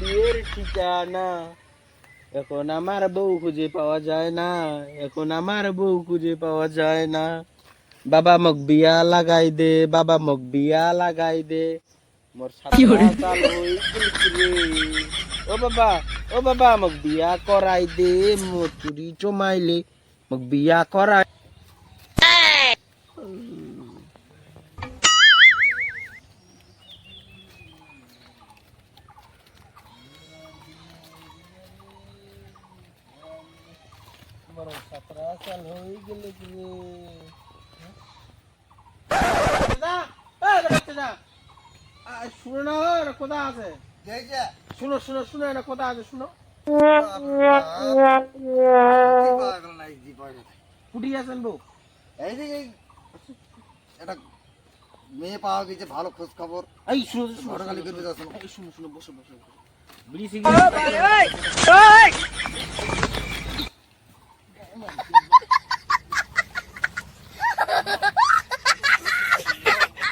বিয়ের ঠিকানা এখন আমার বউ খুঁজে পাওয়া যায় না এখন আমার বউ খুঁজে পাওয়া যায় না। বাবা মোক বিয়া লাগাই দে বাবা মোক বিয়া লাগাই দে। মোর কি। ও বাবা ও বাবা মোক বিয়া করাই দে মোর চুরি জমাইলে মোক বিয়া করাই সতেরো সাল হয়ে গেল কি রে? দাদা, এই বাচ্চাটা, আ, শুনো না এটা কোথায় আছে। শুনো শুনো শুনো এটা কোথায় আছে শুনো। ফুটি আছেন বউ? এই যে এই একটা মেয়ে পাওয়া গেছে ভালো খোঁজ খবর এই শুনো শুনো ঘটকালি শুনো শুনো বসো বসো বসো। বিড়ি সিগারেট হ্যালো আই দা কিছু নেই আই দেব মুখ দিলে হ্যাঁ আমার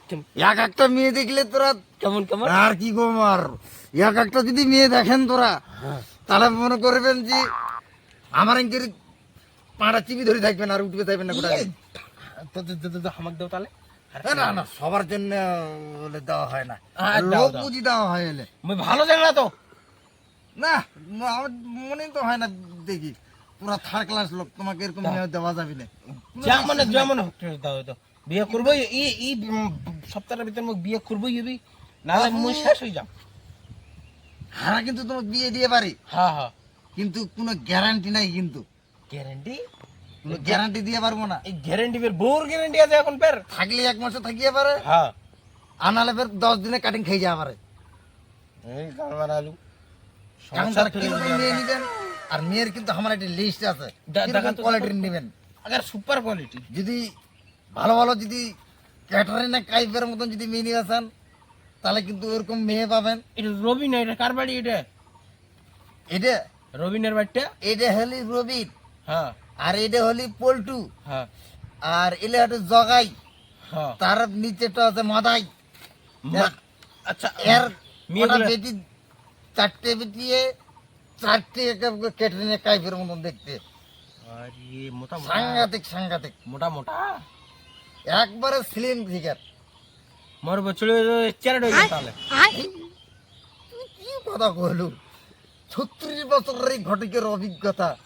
এক একটা মেয়ে দেখলে তোরা কেমন কেমন? আর কি গো আর এক একটা যদি মেয়ে দেখেন তোরা তাহলে মনে করবেন যে আমার এঙ্কের পাড়া চিপি ধরে থাকবেন আর উঠবে থাকবেন না কোথায়? হামাক দাও তাহলে। না না সবার জন্য বলে দেওয়া হয় না। লোক বুঝি দেওয়া হয় এলে। ভালো না তো। না আমার মনে তো হয় না দেখি। পুরা থার্ড ক্লাস লোক তোমাকে এরকম দেওয়া যাবে না। যেমন যেমন বিয়ে করব উম, সপ্তাহের ভিতরে মুখ বিয়ে করবোই হবি নাহলে মুই শেষ হয়ে যাম। হারা কিন্তু তোমাকে বিয়ে দিয়ে পারি। হ্যাঁ হ্যাঁ। কিন্তু কোনো গ্যারান্টি নাই কিন্তু। গ্যারেন্টি কোনো গ্যারান্টি দিয়ে পারব না। এই গ্যারেন্টি বের বোর গ্যারেন্টি আছে এখন ফের। থাকলে এক মাসে থাকিয়ে পারে। হ্যাঁ। আনালে ফের দশ দিনে কাটিং খেয়ে যাওয়া পারে। এই গান মারালু এখন তারা কীরকম মেয়ে নিবেন আর মেয়ের কিন্তু আমার একটা লিস্ট আছে। কোয়ালিটির নেবেন। আগার সুপার কোয়ালিটি যদি ভালো ভালো যদি ক্যাটারিনা কাইফের মতন যদি মেয়ে নিয়ে আসেন তাহলে কিন্তু ওরকম মেয়ে পাবেন। এটা রবি না এটা কার বাড়ি এটা? এটা? রবিনের বাড়িটা? এটা হলি রবিন হ্যাঁ। আর এটা হলি পল্টু। হ্যাঁ। আর এলে জগাই। হ্যাঁ। তার নিচেটা আছে মাদাই। আচ্ছা এর কটা বেটি চারটে বেটিয়ে চারটে ক্যাটারিনা কাইফের মতন দেখতে। সাংঘাতিক সাংঘাতিক। মোটা মোটা? একবারে স্লিম ফিগার মোর বছরে চেয়ার হয়ে গেছে তাহলে। তুই কি কথা কইলু? ছত্রিশ বছরের এই ঘটকের অভিজ্ঞতা।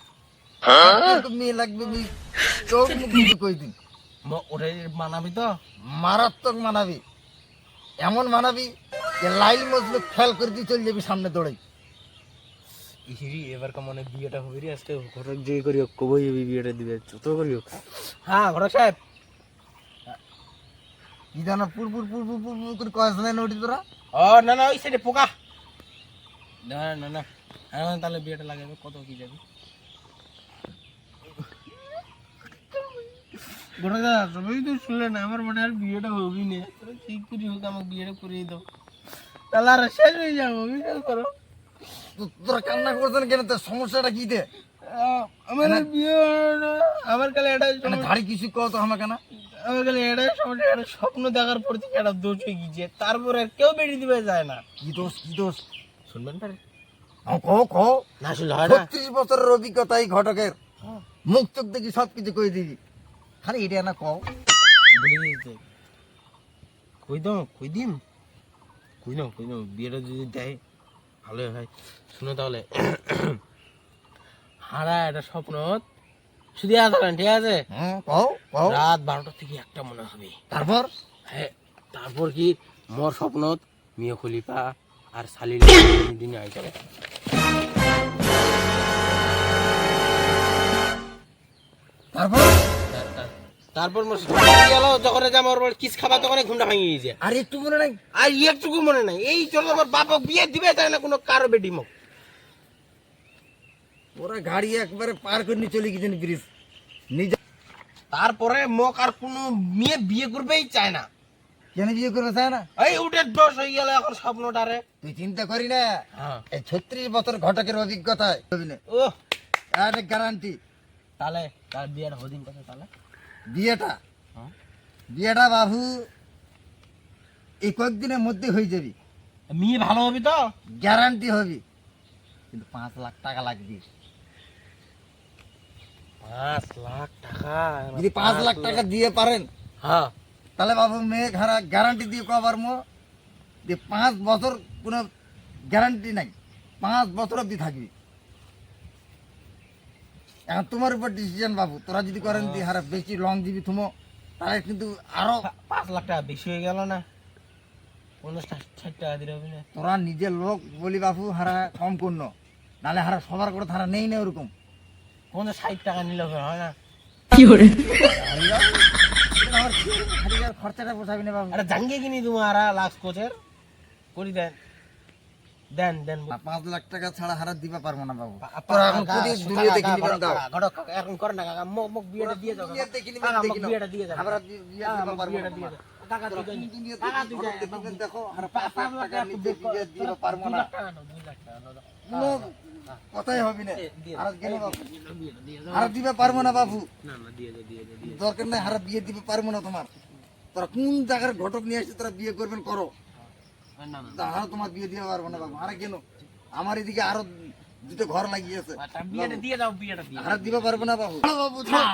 এরকম মেয়ে লাগবে চোখ মুখ কই দিন ম- ওরে মানাবি তো? মারাত্মক মানাবি। এমন মানাবি যে লাইল মজলু খেয়াল করে দিয়ে চলে যাবি সামনে দৌড়াই। ইহিরি এবার মনে বিয়েটা হবে রে? আজকে ঘটক যে করি হোক কবই বিয়েটা দিবে যত করি হোক হ্যাঁ ঘটক সাহেব। কি জানা পুর পুর পুর পুর পুর করে কয়েস নাই নড়ি তোরা? ও না না ওই সাইডে পোকা। না না না হ্যাঁ তাহলে বিয়েটা লাগাবে কত কি যাবে? ঘটক দাদা সবাই তো শুনলে না আমার মনে আর বিয়েটা হবি না। তোরা ঠিক করি হোক আমাকে বিয়েটা করিয়ে দাও। তাহলে আর শেষ হয়ে যাব বিশ্বাস করো। তো- তোরা কান্না করছেন কেন? তোর সমস্যাটা কি দে আহ, আমার বিয়ে আমার কালে এটা ধাড়ি কিছু কও তো আমাকে না। সমস্যা একটা স্বপ্ন দেখার পর থেকে একটা দোষ হয়ে গিয়েছে। তারপরে আর কেউ বেরিয়ে দিবে যায় না। কি দোষ কি দোষ? শুনবেন পারে? না শুনলে হয় না। ছত্রিশ বছরের অভিজ্ঞতা এই ঘটকের। মুখ চোখ দেখি সব কিছু কই দিবি। খালি এটা না কও। বলে দিতে কই দাও কই দিম? কই নাও কই নাও বিয়েটা যদি দেয় ভালোই হয়। শুনো তাহলে হারা একটা স্বপ্ন শুধু আসবেন ঠিক আছে? হ্যাঁ রাত বারোটা থেকে একটা মনে হবে। তারপর? হ্যাঁ তারপর কি? মোর স্বপ্নত মিয়া খলিফা আর সালিল দিনে আই যাবে তারপর? তারপর গেল যখন কিস খাবার তখন ঘুমটা ভাঙিয়ে গেছে। আর একটু মনে নাই? আর একটুকু মনে নাই। এই চলো বাপক বিয়ে দিবে তাই না কোনো কারও বেটি মুখ ওরা গাড়ি একবারে পার করে নিয়ে চলে গেছেন ব্রিজ। নিজে তারপরে মোক আর কোনো মেয়ে বিয়ে করবেই চায় না। কেন বিয়ে করবে চায় না? এই উঠে দোষ হয়ে গেল এখন স্বপ্নটারে। তুই চিন্তা করি না। হ্যাঁ। এই ছত্রিশ বছর ঘটকের অভিজ্ঞতায়। ও গ্যারান্টি তাহলে তার বিয়েটা হদিন কথা তাহলে বিয়েটা। বিয়েটা বাবু এই কয়েকদিনের মধ্যে হয়ে যাবি। মেয়ে ভালো হবি তো? গ্যারান্টি হবি। কিন্তু পাঁচ লাখ টাকা লাগবে। পাঁচ লাখ টাকা। যদি পাঁচ লাখ টাকা দিয়ে পারেন হ্যাঁ। তাহলে বাবু মেয়ে গ্যারান্টি দিয়ে কবার মো যে পাঁচ বছর কোনো গ্যারান্টি নাই পাঁচ বছর থাকবি। এখন তোমার উপর ডিসিশন বাবু তোরা যদি করেন দি হারা বেশি লং দিবি তুমো তাহলে কিন্তু আরও পাঁচ লাখ টাকা বেশি হয়ে গেল না। পঞ্চাশ ষাট ষাট টাকা দিলে হবে না। তোরা নিজের লোক বলি বাবু হারা কম করন নাহলে হারা সবার করে তারা নেই না ওরকম। পঞ্চাশ ষাট টাকা নিলে হয় না? কি আর খরচাটা পোষাবি না বাবু আরে জাঙ্গে কিনি তোমার লাখ কোচের করি দেন। দেন দেন। পাঁচ লাখ টাকা ছাড়া হারা দিবা পারব না বাবু। এখন করে না কাকা মোক মোক বিয়েটা দিয়ে যাও দুনিয়া দেখি নিবেন, কাকা, মোক বিয়েটা দিয়ে যাও। দেখবেন দেখো, আর পাঁচ লাখ টাকা দিবা পারব না। কথাই হবে না। দিয়ে আর বিয়েটা আর দিবে পারব না বাবু। দিয়ে দিয়ে দিয়ে। দরকার নাই হারা বিয়ে দিবে পারব না তোমার। তোরা কোন জায়গার ঘটক নিয়ে আসছে তোরা বিয়ে করবেন করো। হারা তোমার বিয়ে দিতে পারব না বাবু। হারা কেন? আমার এদিকে আরও দুটো ঘর লাগিয়েছে। আচ্ছা, বিয়েটা দিয়ে দাও, বিয়েটা দিয়ে হারা দিবে পারব না বাবু। বাবু ছাড়ো।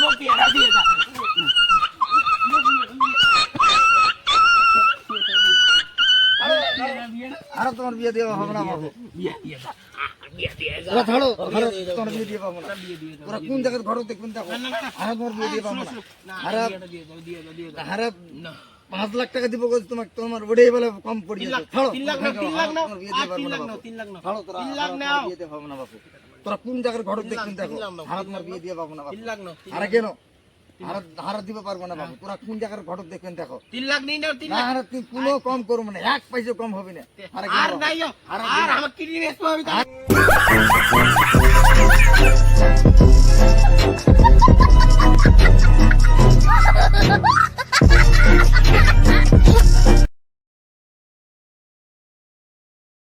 মোক বিয়েটা দিয়ে দাও। হারা তোমার বিয়ে দেওয়া হবে না ছাড়ো হারা দিয়ে দাও, তোমার বিয়ে দিয়ে পাবো না। তোরা কোন জায়গার ঘটক দেখবেন দেখো হারা তোমার বিয়ে দিয়ে পাবো না। হারা। হারা পাঁচ লাখ টাকা দিব তোমাকে তোমার ওটাই বলে কম পড়ি তোরা কোন জায়গার তিন দেখবেন দেখো হারা তোমার বিয়ে দিয়ে পাবো না কেন? হারা দিতে পারব না বাবু। হ্যাঁ। তোরা কোন জায়গার ঘটক দেখবেন দেখো। তিন লাখ নিয়ে নাও তিন লাখ। কোনো কম করব না এক পয়সা কম হবে না। আর আর আমার কিনে ha ha ha!